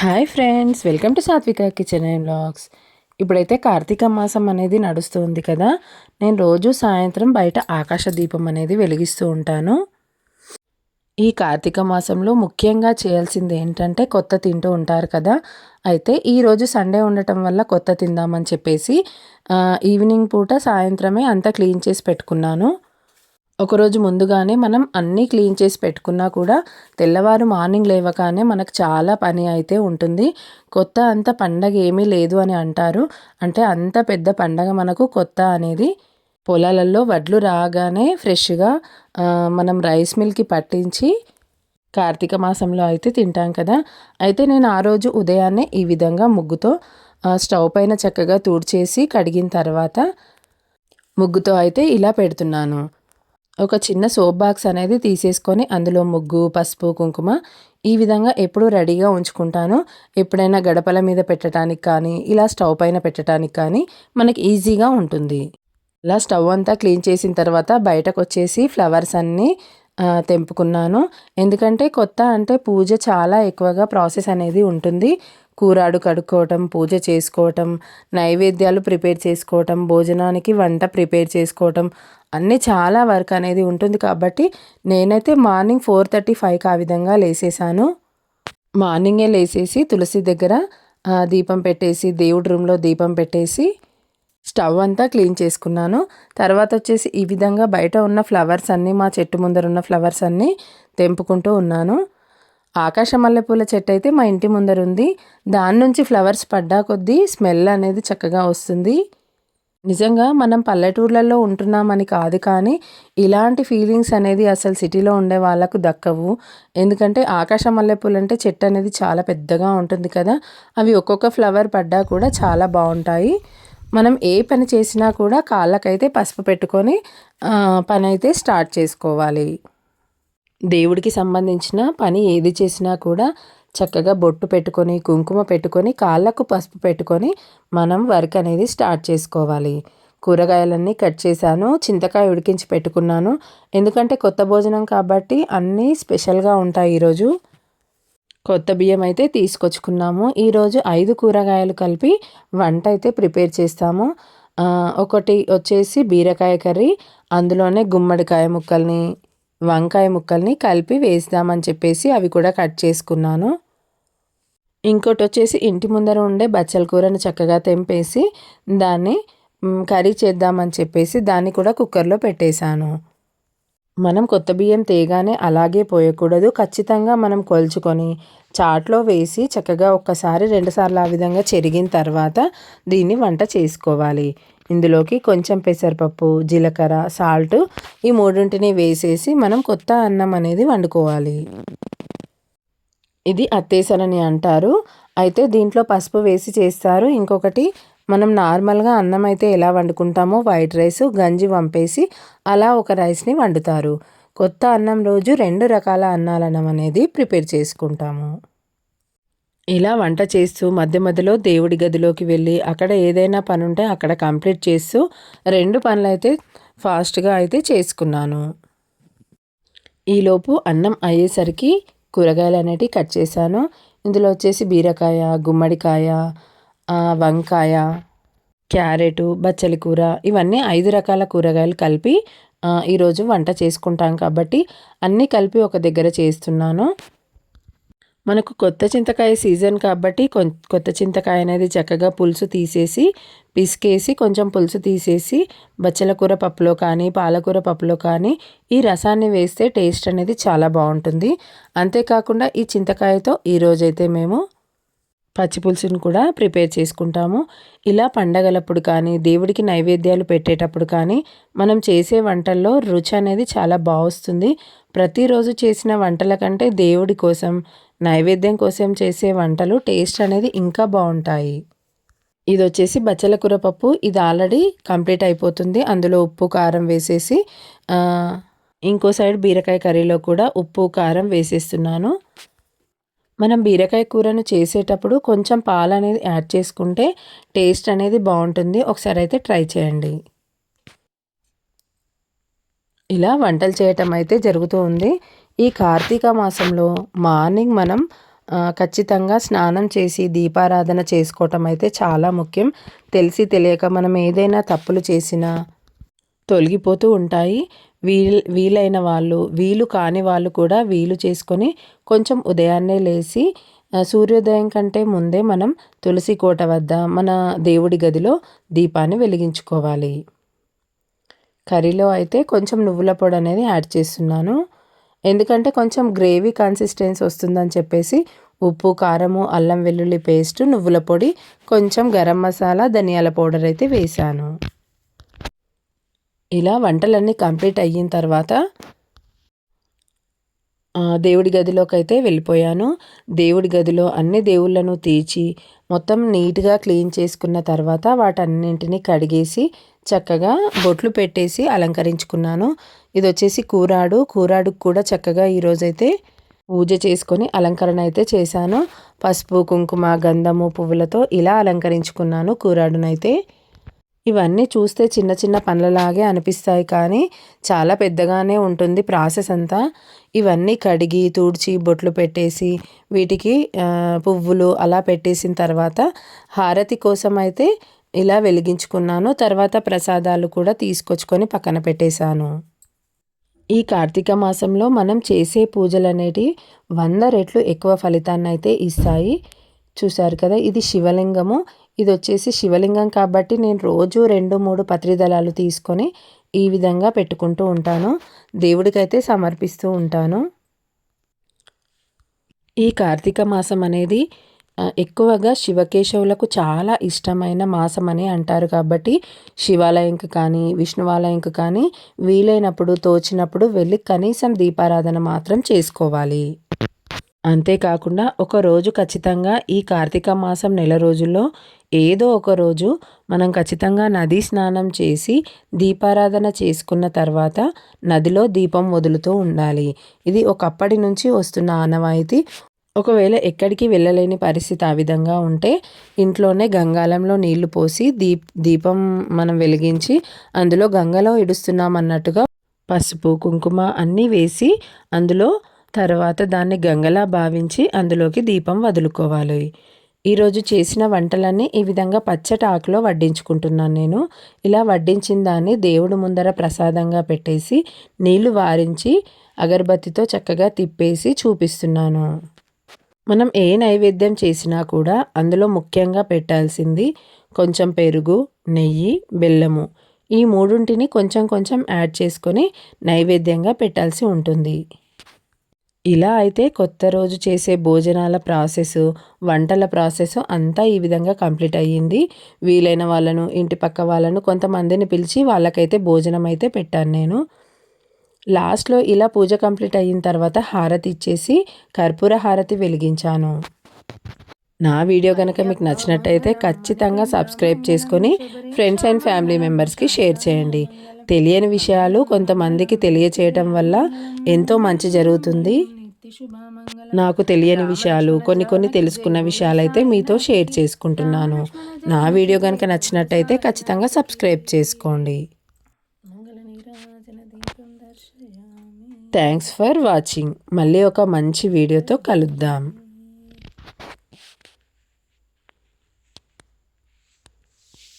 Hi friends welcome to Sathvika kitchen and blogs ఇప్పుడైతే కార్తీక మాసం అనేది నడుస్తుంది కదా నేను రోజు సాయంత్రం బయట ఆకాశ దీపం అనేది వెలిగిస్తూ ఉంటాను. ఈ కార్తీక మాసంలో ముఖ్యంగా చేయాల్సింది ఏంటంటే కొత్త తింటూ ఉంటారు కదా అయితే ఈరోజు సండే ఉండటం వల్ల కొత్త తిందామని చెప్పేసి ఈవినింగ్ పూట సాయంత్రమే అంతా క్లీన్ చేసి పెట్టుకున్నాను. ఒకరోజు ముందుగానే మనం అన్నీ క్లీన్ చేసి పెట్టుకున్నా కూడా తెల్లవారు మార్నింగ్ లేవగానే మనకు చాలా పని అయితే ఉంటుంది. కొత్త అంత పండగ ఏమీ లేదు అని అంటారు. అంటే అంత పెద్ద పండగ మనకు కొత్త అనేది పొలాలలో వడ్లు రాగానే ఫ్రెష్గా మనం రైస్ మిల్కి పట్టించి కార్తీక మాసంలో అయితే తింటాం కదా. అయితే నేను ఆ రోజు ఉదయాన్నే ఈ విధంగా ముగ్గుతో స్టవ్ పైన చక్కగా తూడ్చేసి కడిగిన తర్వాత ముగ్గుతో అయితే ఇలా పెడుతున్నాను. ఒక చిన్న సోప్ బాక్స్ అనేది తీసేసుకొని అందులో ముగ్గు పసుపు కుంకుమ ఈ విధంగా ఎప్పుడూ రెడీగా ఉంచుకుంటాను. ఎప్పుడైనా గడపల మీద పెట్టడానికి కానీ ఇలా స్టవ్ పైన పెట్టడానికి కానీ మనకి ఈజీగా ఉంటుంది. ఇలా స్టవ్ అంతా క్లీన్ చేసిన తర్వాత బయటకు వచ్చేసి ఫ్లవర్స్ అన్నీ తెంపుకున్నాను. ఎందుకంటే కొత్త అంటే పూజ చాలా ఎక్కువగా ప్రాసెస్ అనేది ఉంటుంది. కూరాడు కడుక్కోవటం పూజ చేసుకోవటం నైవేద్యాలు ప్రిపేర్ చేసుకోవటం భోజనానికి వంట ప్రిపేర్ చేసుకోవటం అన్నీ చాలా వర్క్ అనేది ఉంటుంది కాబట్టి నేనైతే మార్నింగ్ ఫోర్ థర్టీ ఫైవ్కి ఆ విధంగా లేసేసాను. మార్నింగే లేసేసి తులసి దగ్గర దీపం పెట్టేసి దేవుడి రూమ్లో దీపం పెట్టేసి స్టవ్ అంతా క్లీన్ చేసుకున్నాను. తర్వాత వచ్చేసి ఈ విధంగా బయట ఉన్న ఫ్లవర్స్ అన్నీ మా చెట్టు ముందర ఉన్న ఫ్లవర్స్ అన్నీ తెంపుకుంటూ ఉన్నాను. ఆకాశ మల్లెపూల చెట్టు అయితే మా ఇంటి ముందర ఉంది దాని నుంచి ఫ్లవర్స్ పడ్డా కొద్దీ స్మెల్ అనేది చక్కగా వస్తుంది. నిజంగా మనం పల్లెటూర్లలో ఉంటున్నామని కాదు కానీ ఇలాంటి ఫీలింగ్స్ అనేది అసలు సిటీలో ఉండే వాళ్ళకు దక్కవు. ఎందుకంటే ఆకాశ మల్లెపూలు అంటే చెట్టు అనేది చాలా పెద్దగా ఉంటుంది కదా. అవి ఒక్కొక్క ఫ్లవర్ పడ్డా కూడా చాలా బాగుంటాయి. మనం ఏ పని చేసినా కూడా కాళ్ళకైతే పసుపు పెట్టుకొని పని అయితే స్టార్ట్ చేసుకోవాలి. దేవుడికి సంబంధించిన పని ఏది చేసినా కూడా చక్కగా బొట్టు పెట్టుకొని కుంకుమ పెట్టుకొని కాళ్ళకు పసుపు పెట్టుకొని మనం వర్క్ అనేది స్టార్ట్ చేసుకోవాలి. కూరగాయలన్నీ కట్ చేశాను చింతకాయ ఉడికించి పెట్టుకున్నాను. ఎందుకంటే కొత్త భోజనం కాబట్టి అన్నీ స్పెషల్గా ఉంటాయి ఈరోజు. కొత్త బియ్యం అయితే తీసుకొచ్చుకున్నాము. ఈరోజు ఐదు కూరగాయలు కలిపి వంట అయితే ప్రిపేర్ చేస్తాము. ఒకటి వచ్చేసి బీరకాయ కర్రీ అందులోనే గుమ్మడికాయ ముక్కల్ని వంకాయ ముక్కల్ని కలిపి వేద్దామని చెప్పేసి అవి కూడా కట్ చేసుకున్నాను. ఇంకోటి వచ్చేసి ఇంటి ముందర ఉండే బచ్చల కూరను చక్కగా తెంపేసి దాన్ని కర్రీ చేద్దామని చెప్పేసి దాన్ని కూడా కుక్కర్లో పెట్టేశాను. మనం కొత్త బియ్యం తేగానే అలాగే పోయకూడదు. ఖచ్చితంగా మనం కొలుచుకొని చాట్లో వేసి చక్కగా ఒక్కసారి రెండుసార్లు ఆ విధంగా చెరిగిన తర్వాత దీన్ని వంట చేసుకోవాలి. ఇందులోకి కొంచెం పెసరపప్పు జీలకర్ర సాల్ట్ ఈ మూడింటిని వేసేసి మనం కొత్త అన్నం అనేది వండుకోవాలి. ఇది అత్తేసరని అంటారు. అయితే దీంట్లో పసుపు వేసి చేస్తారు. ఇంకొకటి మనం నార్మల్గా అన్నం అయితే ఎలా వండుకుంటామో వైట్ రైస్ గంజి వంపేసి అలా ఒక రైస్ని వండుతారు. కొత్త అన్నం రోజు రెండు రకాల అన్నాలన్నం అనేది ప్రిపేర్ చేసుకుంటాము. ఇలా వంట చేస్తూ మధ్య మధ్యలో దేవుడి గదిలోకి వెళ్ళి అక్కడ ఏదైనా పని ఉంటే అక్కడ కంప్లీట్ చేస్తూ రెండు పనులు అయితే ఫాస్ట్గా అయితే చేసుకున్నాను. ఈలోపు అన్నం అయ్యేసరికి కూరగాయలు అనేటివి కట్ చేశాను. ఇందులో వచ్చేసి బీరకాయ గుమ్మడికాయ వంకాయ క్యారెటు బచ్చలి కూర ఇవన్నీ ఐదు రకాల కూరగాయలు కలిపి ఈరోజు వంట చేసుకుంటాం కాబట్టి అన్నీ కలిపి ఒక దగ్గర చేస్తున్నాను. మనకు కొత్త చింతకాయ సీజన్ కాబట్టి కొత్త చింతకాయ అనేది చక్కగా పులుసు తీసేసి పిసికేసి కొంచెం పులుసు తీసేసి బచ్చల కూర పప్పులో కానీ పాలకూర పప్పులో కానీ ఈ రసాన్ని వేస్తే టేస్ట్ అనేది చాలా బాగుంటుంది. అంతేకాకుండా ఈ చింతకాయతో ఈరోజైతే మేము పచ్చి పులుసును కూడా ప్రిపేర్ చేసుకుంటాము. ఇలా పండగలప్పుడు కానీ దేవుడికి నైవేద్యాలు పెట్టేటప్పుడు కానీ మనం చేసే వంటల్లో రుచి అనేది చాలా బాగుస్తుంది. ప్రతిరోజు చేసిన వంటల కంటే దేవుడి కోసం నైవేద్యం కోసం చేసే వంటలు టేస్ట్ అనేది ఇంకా బాగుంటాయి. ఇది వచ్చేసి బచ్చల కూర పప్పు. ఇది ఆల్రెడీ కంప్లీట్ అయిపోతుంది. అందులో ఉప్పు కారం వేసేసి ఇంకో సైడ్ బీరకాయ కర్రీలో కూడా ఉప్పు కారం వేసేస్తున్నాను. మనం బీరకాయ కూరను చేసేటప్పుడు కొంచెం పాలు అనేది యాడ్ చేసుకుంటే టేస్ట్ అనేది బాగుంటుంది. ఒకసారి అయితే ట్రై చేయండి. ఇలా వంటలు చేయటం అయితే జరుగుతూ ఉంది. ఈ కార్తీక మాసంలో మార్నింగ్ మనం ఖచ్చితంగా స్నానం చేసి దీపారాధన చేసుకోవటం అయితే చాలా ముఖ్యం. తెలిసి తెలియక మనం ఏదైనా తప్పులు చేసినా తొలగిపోతూ ఉంటాయి. వీల్ వీలైన వాళ్ళు వీలు కాని వాళ్ళు కూడా వీలు చేసుకొని కొంచెం ఉదయాన్నే లేచి సూర్యోదయం కంటే ముందే మనం తులసి కోట వద్ద మన దేవుడి గదిలో దీపాన్ని వెలిగించుకోవాలి. కర్రీలో అయితే కొంచెం నువ్వుల పొడి అనేది యాడ్ చేస్తున్నాను. ఎందుకంటే కొంచెం గ్రేవీ కన్సిస్టెన్సీ వస్తుందని చెప్పేసి ఉప్పు కారము అల్లం వెల్లుల్లి పేస్ట్ నువ్వుల పొడి కొంచెం గరం మసాలా ధనియాల పౌడర్ అయితే వేశాను. ఇలా వంటలన్నీ కంప్లీట్ అయిన తర్వాత దేవుడి గదిలోకి అయితే వెళ్ళిపోయాను. దేవుడి గదిలో అన్ని దేవుళ్ళను తీర్చి మొత్తం నీట్గా క్లీన్ చేసుకున్న తర్వాత వాటన్నింటినీ కడిగేసి చక్కగా బొట్లు పెట్టేసి అలంకరించుకున్నాను. ఇది వచ్చేసి కూరాడు. కూరాడుకు కూడా చక్కగా ఈరోజైతే పూజ చేసుకొని అలంకరణ అయితే చేశాను. పసుపు కుంకుమ గంధము పువ్వులతో ఇలా అలంకరించుకున్నాను కూరాడునైతే. ఇవన్నీ చూస్తే చిన్న చిన్న పనులలాగే అనిపిస్తాయి కానీ చాలా పెద్దగానే ఉంటుంది ప్రాసెస్ అంతా. ఇవన్నీ కడిగి తుడిచి బొట్లు పెట్టేసి వీటికి పువ్వులు అలా పెట్టేసిన తర్వాత హారతి కోసం అయితే ఇలా వెలిగించుకున్నాను. తర్వాత ప్రసాదాలు కూడా తీసుకొచ్చుకొని పక్కన పెట్టేశాను. ఈ కార్తీక మాసంలో మనం చేసే పూజలు అనేటివి వంద రెట్లు ఎక్కువ ఫలితాన్ని అయితే ఇస్తాయి. చూశారు కదా ఇది శివలింగము. ఇది వచ్చేసి శివలింగం కాబట్టి నేను రోజు రెండు మూడు పత్రిదళాలు తీసుకొని ఈ విధంగా పెట్టుకుంటూ ఉంటాను. దేవుడికైతే సమర్పిస్తూ ఉంటాను. ఈ కార్తీక మాసం అనేది ఎక్కువగా శివకేశవులకు చాలా ఇష్టమైన మాసం అని అంటారు కాబట్టి శివాలయంకి కానీ విష్ణువాలయంకి కానీ వీలైనప్పుడు తోచినప్పుడు వెళ్ళి కనీసం దీపారాధన మాత్రం చేసుకోవాలి. అంతేకాకుండా ఒకరోజు ఖచ్చితంగా ఈ కార్తీక మాసం నెల రోజుల్లో ఏదో ఒక రోజు మనం ఖచ్చితంగా నదీ స్నానం చేసి దీపారాధన చేసుకున్న తర్వాత నదిలో దీపం వదులుతూ ఉండాలి. ఇది ఒకప్పటి నుంచి వస్తున్న ఆనవాయితీ. ఒకవేళ ఎక్కడికి వెళ్ళలేని పరిస్థితి ఆ విధంగా ఉంటే ఇంట్లోనే గంగాలంలో నీళ్ళు పోసి దీప్ దీపం మనం వెలిగించి అందులో గంగలో ఇడుస్తున్నాం అన్నట్టుగా పసుపు కుంకుమ అన్నీ వేసి అందులో తర్వాత దాన్ని గంగలా భావించి అందులోకి దీపం వదులుకోవాలి. ఈరోజు చేసిన వంటలన్నీ ఈ విధంగా పచ్చటి ఆకులో వడ్డించుకుంటున్నాను నేను. ఇలా వడ్డించిన దాన్ని దేవుడు ముందర ప్రసాదంగా పెట్టేసి నీళ్ళు వారించి అగరబత్తితో చక్కగా తిప్పేసి చూపిస్తున్నాను. మనం ఏ నైవేద్యం చేసినా కూడా అందులో ముఖ్యంగా పెట్టాల్సింది కొంచెం పెరుగు నెయ్యి బెల్లము. ఈ మూడింటిని కొంచెం కొంచెం యాడ్ చేసుకొని నైవేద్యంగా పెట్టాల్సి ఉంటుంది. ఇలా అయితే కొత్త రోజు చేసే భోజనాల ప్రాసెస్ వంటల ప్రాసెస్ అంతా ఈ విధంగా కంప్లీట్ అయ్యింది. వీలైన వాళ్ళను ఇంటి పక్క వాళ్ళను కొంతమందిని పిలిచి వాళ్ళకైతే భోజనం అయితే పెట్టాను నేను. లాస్ట్లో ఇలా పూజ కంప్లీట్ అయిన తర్వాత హారతి ఇచ్చేసి కర్పూర హారతి వెలిగించాను. నా వీడియో కనుక మీకు నచ్చినట్టయితే ఖచ్చితంగా సబ్స్క్రైబ్ చేసుకొని ఫ్రెండ్స్ అండ్ ఫ్యామిలీ మెంబర్స్కి షేర్ చేయండి. తెలియని విషయాలు కొంతమందికి తెలియచేయటం వల్ల ఎంతో మంచి జరుగుతుంది. నాకు తెలియని విషయాలు కొన్ని కొన్ని తెలుసుకున్న విషయాలు అయితే మీతో షేర్ చేసుకుంటున్నాను. నా వీడియో కనుక నచ్చినట్టయితే ఖచ్చితంగా సబ్స్క్రైబ్ చేసుకోండి. Thanks for watching. మళ్ళీ ఒక మంచి వీడియోతో కలుద్దాం.